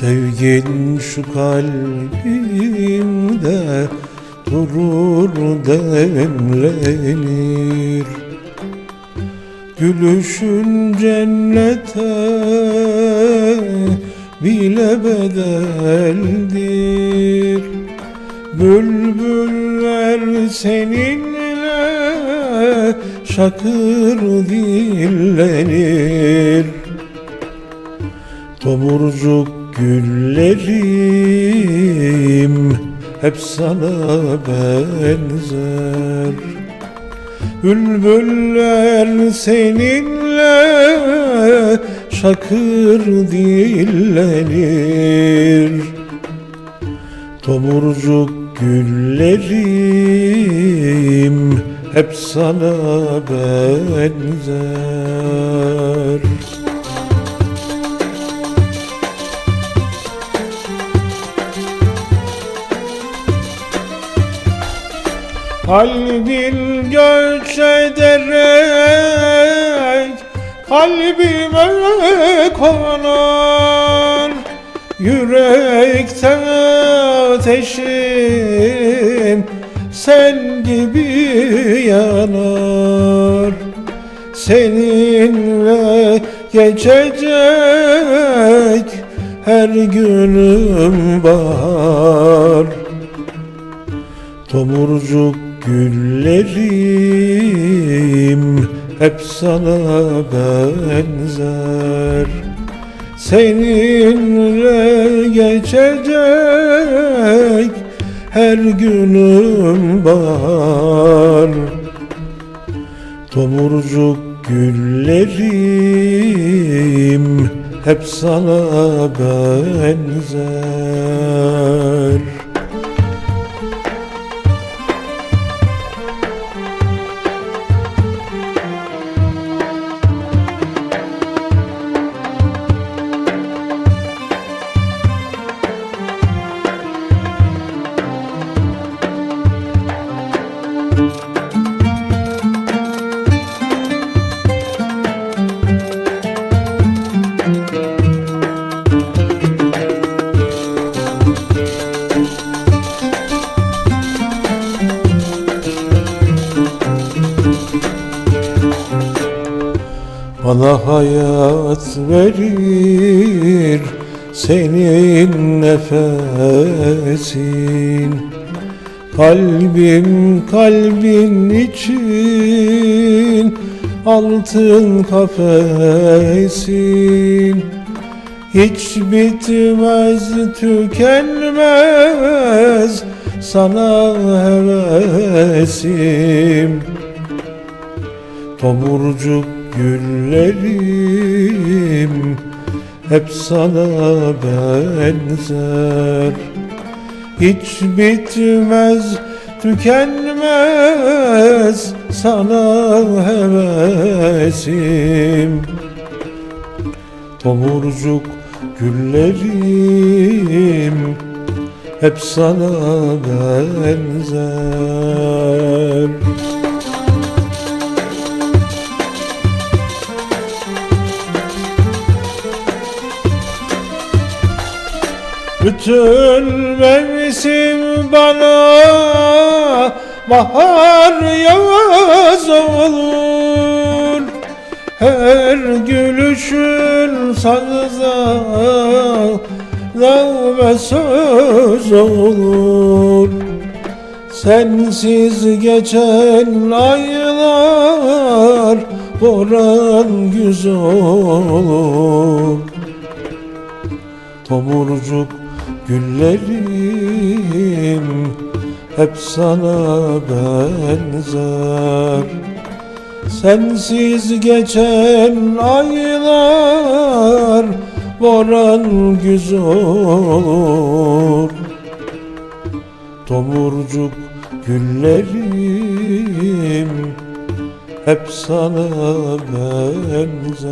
Sevgin şu kalbimde durur demlenir. Gülüşün cennete bile bedeldir. Bülbüller seninle şakır dillenir. Tomurcuk güllerim hep sana benzer. Bülbüller seninle şakır dillenir. Tomurcuk güllerim hep sana benzer Kalbin göç ederek kalbime konar Yürekte ateşim sen gibi yanar. Seninle geçecek her günüm bahar Tomurcuk güllerim hep sana benzer. Seninle geçecek her günüm bahar Tomurcuk güllerim hep sana benzer Bana hayat verir senin nefesin. Kalbim kalbin için altın kafesin. Hiç bitmez tükenmez sana hevesim. Tomurcuk güllerim hep sana benzer. Hiç bitmez tükenmez sana hevesim. Tomurcuk güllerim hep sana benzer Bütün mevsim bana bahar yaz olur. Her gülüşün sazda ve söz olur. Sensiz geçen aylar boran güz olur. Tomurcuk güllerim hep sana benzer. Sensiz geçen aylar boran güz olur. Tomurcuk güllerim hep sana benzer